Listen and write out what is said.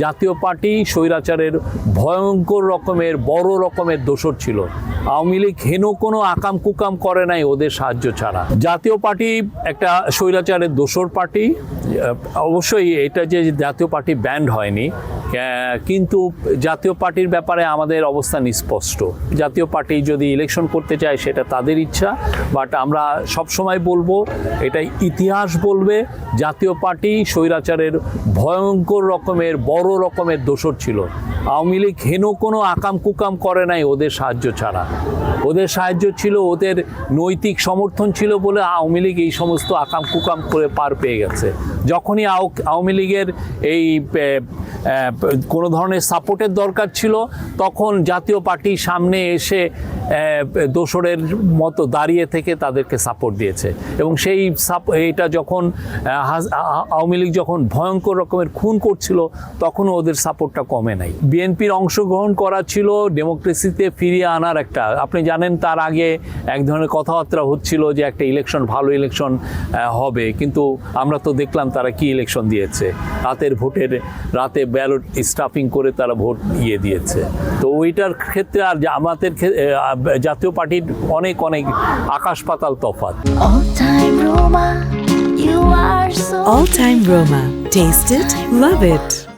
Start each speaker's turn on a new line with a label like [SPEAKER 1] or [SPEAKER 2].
[SPEAKER 1] জাতীয় পার্টি স্বৈরাচারের ভয়ঙ্কর রকমের, বড় রকমের দোষর ছিল। আওয়ামী লীগ হেন কোনো আকাম কুকাম করে নাই ওদের সাহায্য ছাড়া। জাতীয় পার্টি একটা স্বৈরাচারের দোসর পার্টি। অবশ্যই এটা যে জাতীয় পার্টি ব্যান্ড হয়নি কিন্তু জাতীয় পার্টির ব্যাপারে আমাদের অবস্থান স্পষ্ট। জাতীয় পার্টি যদি ইলেকশন করতে চায় সেটা তাদের ইচ্ছা, বাট আমরা সবসময় বলব এটা ইতিহাস বলবে, জাতীয় পার্টি স্বৈরাচারের ভয়ঙ্কর রকমের, বড় রকমের দোষর ছিল। আওয়ামী লীগ হেন কোনো আকাম কুকাম করে নাই ওদের সাহায্য ছাড়া। ওদের সাহায্য ছিল, ওদের নৈতিক সমর্থন ছিল বলে আওয়ামী লীগ এই সমস্ত আকাম কুকাম করে পার পেয়ে গেছে। যখনই আও- আওয়ামী লীগের এই কোনো ধরনের সাপোর্টের দরকার ছিল, তখন জাতীয় পার্টি সামনে এসে দোসরের মতো দাঁড়িয়ে থেকে তাদেরকে সাপোর্ট দিয়েছে। এবং সেই এইটা যখন আওয়ামী লীগ যখন ভয়ঙ্কর রকমের খুন করছিল, তখনও ওদের সাপোর্টটা কমে নাই। বিএনপির অংশগ্রহণ করা ছিল, ডেমোক্রেসিতে ফিরিয়ে আনার একটা, আপনি জানেন তার আগে এক ধরনের কথাবার্তা হচ্ছিল যে একটা ইলেকশন, ভালো ইলেকশন হবে। কিন্তু আমরা তো দেখলাম তারা কি ইলেকশন দিয়েছে। রাতের ভোটের, রাতে ব্যালট স্টাফিং করে তারা ভোট ইয়ে দিয়েছে তো ওইটার ক্ষেত্রে আর আমাদের জাতীয় পার্টির অনেক অনেক আকাশ পাতাল তফাত
[SPEAKER 2] All time Roma, you are so
[SPEAKER 3] All time Roma. Taste it, love it.